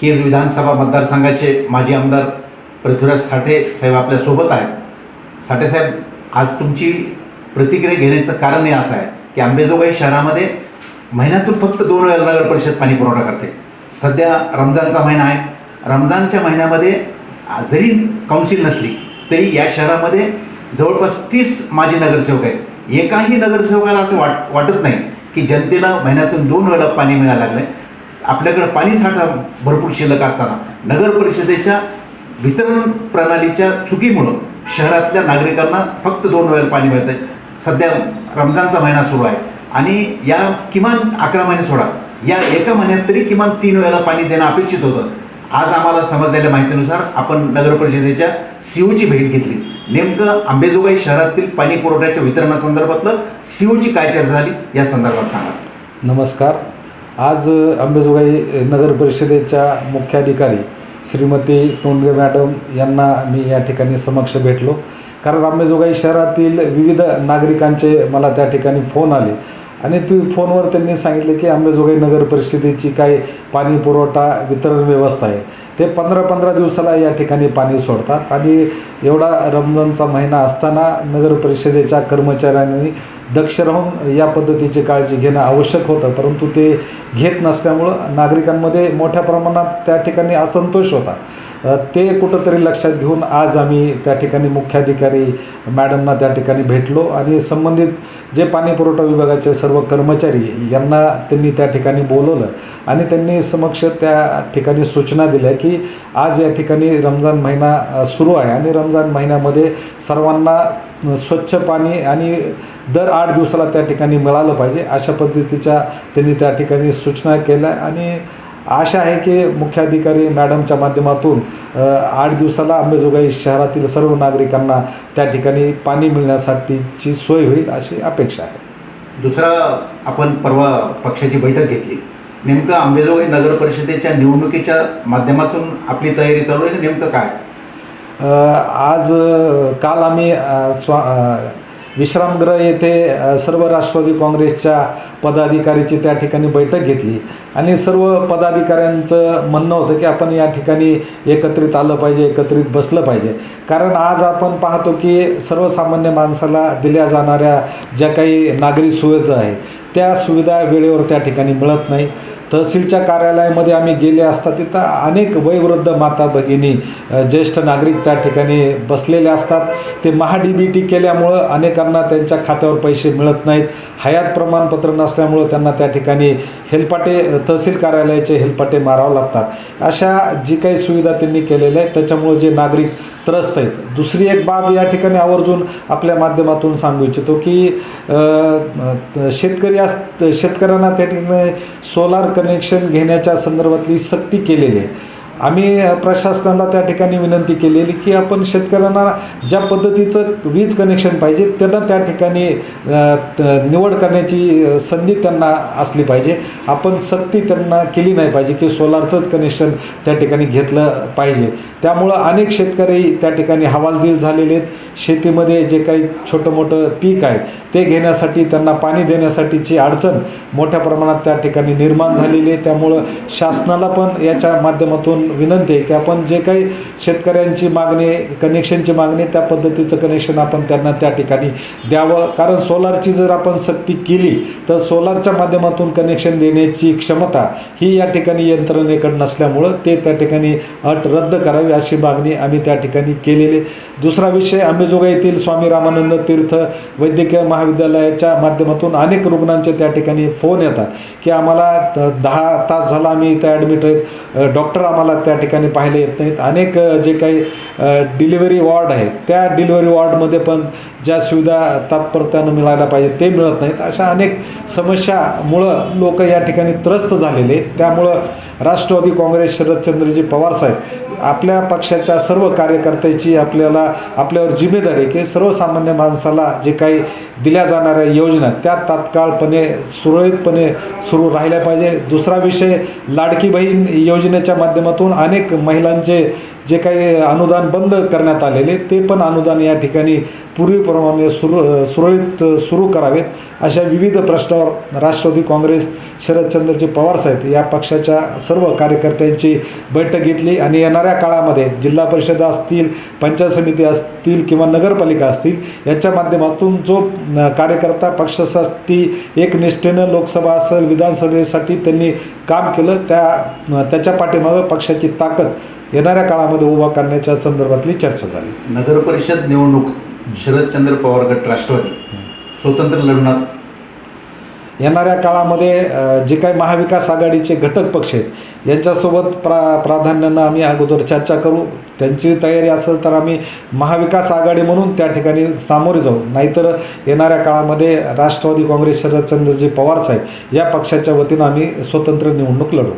केज विधानसभा मतदारसंघाचे माजी आमदार पृथ्वीराज साठे साहेब आपल्यासोबत आहेत. साठे साहेब आज तुमची प्रतिक्रिया घेण्याचं कारण हे असं आहे की आंबेजोगाई शहरामध्ये महिन्यातून फक्त दोन वेळा नगर परिषद पाणी पुरवठा करते. सध्या रमजानचा महिना आहे. रमजानच्या महिन्यामध्ये जरी काउन्सिल नसली तरी या शहरामध्ये जवळपास तीस माजी नगरसेवक आहेत. एकाही नगरसेवकाला असं वाट वाटत नाही की जनतेला महिन्यातून दोन वेळा पाणी मिळायला लागलं आहे आपल्याकडं पाणी साठा भरपूर शिल्लक असताना नगर परिषदेच्या वितरण प्रणालीच्या चुकीमुळं शहरातल्या नागरिकांना फक्त दोन वेळेला पाणी मिळतं आहे सध्या रमजानचा महिना सुरू आहे. आणि या किमान अकरा महिने सोडा. या एका महिन्यात तरी किमान तीन वेळेला पाणी देणं अपेक्षित होतं. आज आम्हाला समजलेल्या माहितीनुसार आपण नगर परिषदेच्या सीओची भेट घेतली. नेमकं आंबेजोगाई शहरातील पाणी पुरवठ्याच्या वितरणासंदर्भातलं सीओची काय चर्चा झाली या संदर्भात सांगा. नमस्कार. आज अंबेजोगाई नगर परिषदेच्या मुख्याधिकारी श्रीमती तोंडगे मॅडम यांना मी या ठिकाणी समक्ष भेटलो. कारण अंबेजोगाई शहरातील विविध नागरिकांचे मला त्या ठिकाणी फोन आले. आणि तू फोनवर त्यांनी सांगितले की अंबेजोगाई नगर परिषदेची काही पाणी पुरवठा वितरण व्यवस्था आहे. ते पंधरा पंधरा दिवसाला या ठिकाणी पाणी सोडतात आणि एवढा रमजानचा महिना असताना नगर परिषदेच्या कर्मचाऱ्यांनी दक्ष राहून या पद्धतीची काळजी घेणं आवश्यक होतं परंतु ते घेत नसल्यामुळं नागरिकांमध्ये मोठ्या प्रमाणात त्या ठिकाणी असंतोष होता. ते कुठंतरी लक्षात घेऊन आज आम्ही त्या ठिकाणी मुख्याधिकारी मॅडमना त्या ठिकाणी भेटलो आणि संबंधित जे पाणी पुरवठा विभागाचे सर्व कर्मचारी यांना त्यांनी त्या ठिकाणी बोलवलं आणि त्यांनी समक्ष त्या ठिकाणी सूचना दिल्या की आज या ठिकाणी रमजान महिना सुरू आहे आणि रमजान महिन्यामध्ये सर्वांना स्वच्छ पाणी आणि दर आठ दिवसाला त्या ठिकाणी मिळालं पाहिजे अशा पद्धतीच्या त्यांनी त्या ठिकाणी सूचना केल्या आणि आशा आहे की मुख्याधिकारी मॅडमच्या माध्यमातून आठ दिवसाला अंबेजोगाई शहरातील सर्व नागरिकांना त्या ठिकाणी पाणी मिळण्यासाठीची सोय होईल अशी अपेक्षा आहे. दुसरा आपण परवा पक्षाची बैठक घेतली. नेमकं आंबेजोगाई नगर परिषदेच्या निवडणुकीच्या माध्यमातून आपली तयारी चालू आहे नेमकं काय? आज काल आम्ही स्वा विश्रामगृह येथे सर्व राष्ट्रवादी काँग्रेसच्या पदाधिकारीची त्या ठिकाणी बैठक घेतली. आणि सर्व पदाधिकाऱ्यांचं म्हणणं होतं की आपण या ठिकाणी एकत्रित आलं पाहिजे एकत्रित बसलं पाहिजे. कारण आज आपण पाहतो की सर्वसामान्य माणसाला दिल्या जाणाऱ्या ज्या काही नागरी सुविधा आहेत त्या सुविधा वेळेवर त्या ठिकाणी मिळत नाही. तहसीलच्या कार्यालयामध्ये आम्ही गेले असता तिथं अनेक वयवृद्ध माता भगिनी ज्येष्ठ नागरिक त्या ठिकाणी बसलेले असतात. ते महा डी बी टी केल्यामुळं अनेकांना त्यांच्या खात्यावर पैसे मिळत नाहीत. हयात प्रमाणपत्र नसल्यामुळं त्यांना त्या ठिकाणी हेलपाटे तहसील कार्यालयाचे हेलपाटे मारावं लागतात. अशा जी काही सुविधा त्यांनी केलेल्या आहेत त्याच्यामुळं जे नागरिक त्रस्त आहेत. दुसरी एक बाब या ठिकाणी आवर्जून आपल्या माध्यमातून सांगू इच्छितो की शेतकरी अस शेतकऱ्यांना त्या ठिकाणी सोलार कनेक्शन घेण्याच्या संदर्भातली सक्ती केलेली आहे. आम्ही प्रशासनाला त्या ठिकाणी विनंती केलेली की आपण शेतकऱ्यांना ज्या पद्धतीचं वीज कनेक्शन पाहिजे त्यांना त्या ठिकाणी निवड करण्याची संधी त्यांना असली पाहिजे. आपण सक्ती त्यांना केली नाही पाहिजे की सोलारचंच कनेक्शन त्या ठिकाणी घेतलं पाहिजे. त्यामुळं अनेक शेतकरी त्या ठिकाणी हवालदिल झालेले आहेत. शेतीमध्ये जे काही छोटं मोठं पीक आहे ते घेण्यासाठी त्यांना पाणी देण्यासाठीची अडचण मोठ्या प्रमाणात त्या ठिकाणी निर्माण झालेली आहे. त्यामुळं शासनाला पण याच्या माध्यमातून विनंती आहे की आपण जे काही शेतकऱ्यांची मागणी कनेक्शनची मागणी त्या पद्धतीचं कनेक्शन आपण त्यांना त्या ठिकाणी द्यावं. कारण सोलारची जर आपण सक्ती केली तर सोलारच्या माध्यमातून कनेक्शन देण्याची क्षमता ही या ठिकाणी यंत्रणेकडे नसल्यामुळं ते त्या ठिकाणी अट रद्द करावी अशी मागणी आम्ही त्या ठिकाणी केलेली दुसरा विषय आंबेजोगाई येथील स्वामी रामानंद तीर्थ वैद्यकीय महाविद्यालयाच्या माध्यमातून अनेक रुग्णांचे त्या ठिकाणी फोन येतात की आम्हाला दहा तास झाला आम्ही इथं ॲडमिट आहेत. डॉक्टर आम्हाला त्या ठिकाणी पाहायला येत नाहीत. अनेक जे काही डिलिव्हरी वॉर्ड आहेत त्या डिलिव्हरी वॉर्डमध्ये पण ज्या सुविधा तात्परत्यानं मिळायला पाहिजे ते मिळत नाहीत. अशा अनेक समस्यामुळं लोक या ठिकाणी त्रस्त झालेले आहेत. त्यामुळं राष्ट्रवादी काँग्रेस शरदचंद्रजी पवार साहेब आपल्या पक्षाच्या सर्व कार्यकर्त्याची आपल्याला आपल्यावर जिम्मेदारी की सर्वसामान्य माणसाला जे काही दिल्या जाणाऱ्या योजना त्या तात्काळपणे सुरळीतपणे सुरू राहिल्या पाहिजे. दुसरा विषय लाडकी बहीण योजनेच्या माध्यमातून अनेक महिलांचे जे काही अनुदान बंद करण्यात आलेले ते पण अनुदान या ठिकाणी पूर्वीप्रमाणे सुरू सुरळीत सुरू करावेत. अशा विविध प्रश्नावर राष्ट्रवादी काँग्रेस शरदचंद्रजी पवारसाहेब या पक्षाच्या सर्व कार्यकर्त्यांची बैठक घेतली आणि येणाऱ्या काळामध्ये जिल्हा परिषद असतील पंचायत समिती असतील किंवा नगरपालिका असतील याच्या माध्यमातून जो कार्यकर्ता पक्षासाठी एक निष्ठेनं लोकसभा असेल विधानसभेसाठी त्यांनी काम केलं त्या त्याच्या पाठीमागं पक्षाची ताकद येणाऱ्या काळामध्ये उभा करण्याच्या संदर्भातली चर्चा झाली. नगर परिषद निवडणूक शरदचंद्र पवार गट राष्ट्रवादी स्वतंत्र लढणार. येणाऱ्या काळामध्ये जे काही महाविकास आघाडीचे घटक पक्ष आहेत यांच्यासोबत प्रा प्राधान्यानं आम्ही अगोदर चर्चा करू. त्यांची तयारी असेल तर आम्ही महाविकास आघाडी म्हणून त्या ठिकाणी सामोरे जाऊ. नाहीतर येणाऱ्या काळामध्ये राष्ट्रवादी काँग्रेस शरदचंद्रजी पवार साहेब या पक्षाच्या वतीनं आम्ही स्वतंत्र निवडणूक लढवू